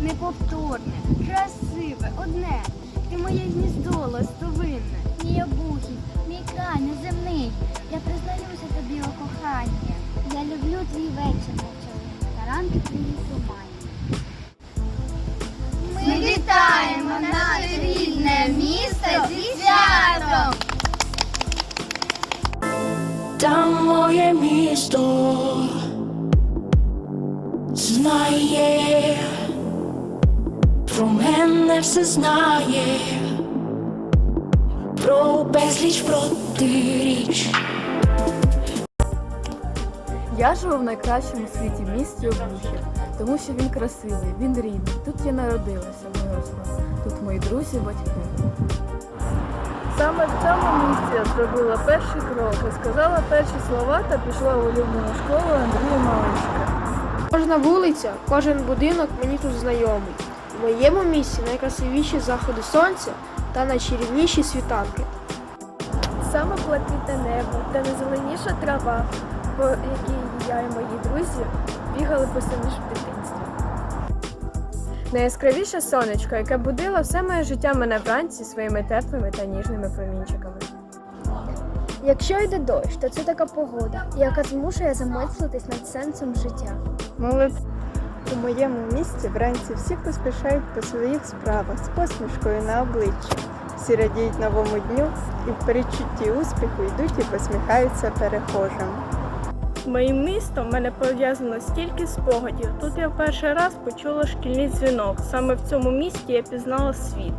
неповторне, красиве, одне. Ти моє гніздо ластовинне. Мій обухів, мій край неземний. Я признаюся тобі у коханні. Я люблю твій вечір ночовий та ранки твої тумані. Ми вітаємо наше рідне місто зі святом! Там моє місто про мене все знає, про безліч протиріч. Я живу в найкращому світі місті Обухів, тому що він красивий, він рідний. Тут я народилася, виросла. Тут мої друзі, батьки. Саме в цьому місці я зробила перший крок, сказала перші слова та пішла в улюблену школу Андрія Малишка. Кожна вулиця, кожен будинок мені тут знайомий. В моєму місці найкрасивіші заходи сонця та найчарівніші світанки. Саме блакитне небо та найзеленіша трава, по якій я і мої друзі бігали босоніж в дитинстві. Найяскравіше сонечко, яке будило все моє життя мене вранці своїми теплими та ніжними промінчиками. Якщо йде дощ, то це така погода, яка змушує замислитись над сенсом життя. Молодці. У моєму місті вранці всі поспішають по своїх справах з посмішкою на обличчі. Всі радіють новому дню і в передчутті успіху йдуть і посміхаються перехожим. Моїм містом в мене пов'язано стільки спогадів. Тут я в перший раз почула шкільний дзвінок. Саме в цьому місті я пізнала світ.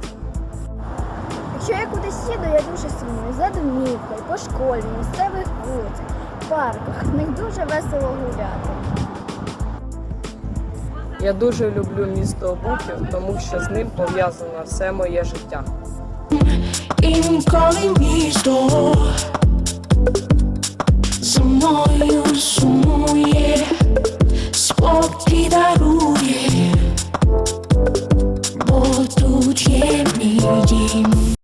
Якщо я кудись їду, я дуже сумую за домівкою, по школі, місцевих вулицях, парках. В них дуже весело гуляти. Я дуже люблю місто Обухів, тому що з ним пов'язано все моє життя. Інколи місто